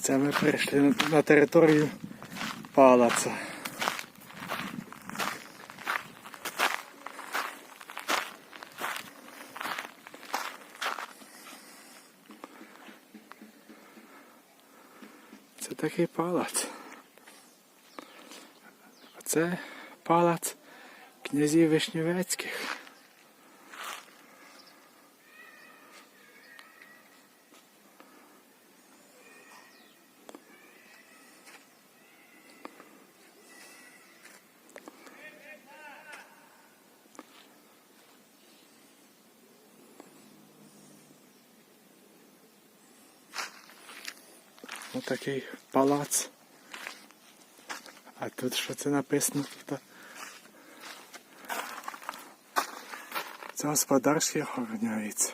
Це ми прийшли на територію палаца. Це такий палац. Це палац князів Вишневецьких. Ось такий палац. А тут що це написано? Тут це господарський охороняється.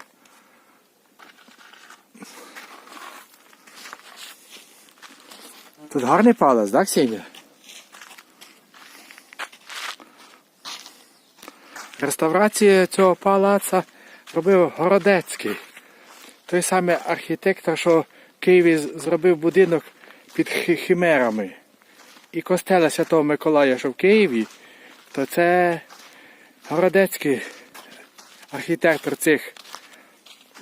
Тут гарний палац, так, Ксенія? Реставрацію цього палаца робив Городецький. Той самий архітектор, що Києві зробив будинок під химерами. І костела Святого Миколая, що в Києві, то це Городецький архітектор цих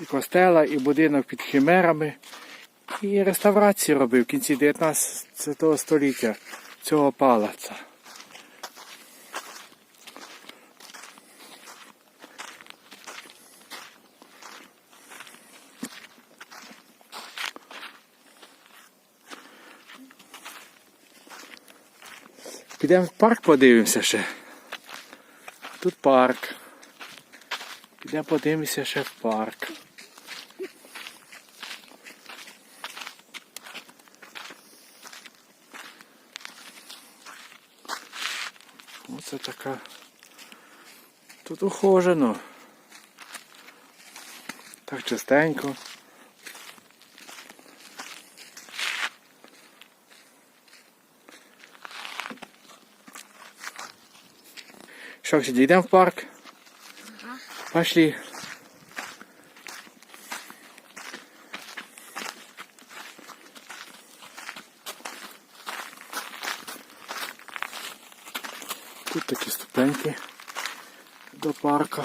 і костела, і будинок під химерами. І реставрації робив в кінці 19 століття цього палаца. Підемо в парк подивимося ще. Тут парк. Підемо подивимося ще в парк. Оце така. Тут ухожено. Так частенько. Що, сюди йдемо в парк? Пошли. Тут такі ступеньки до парка.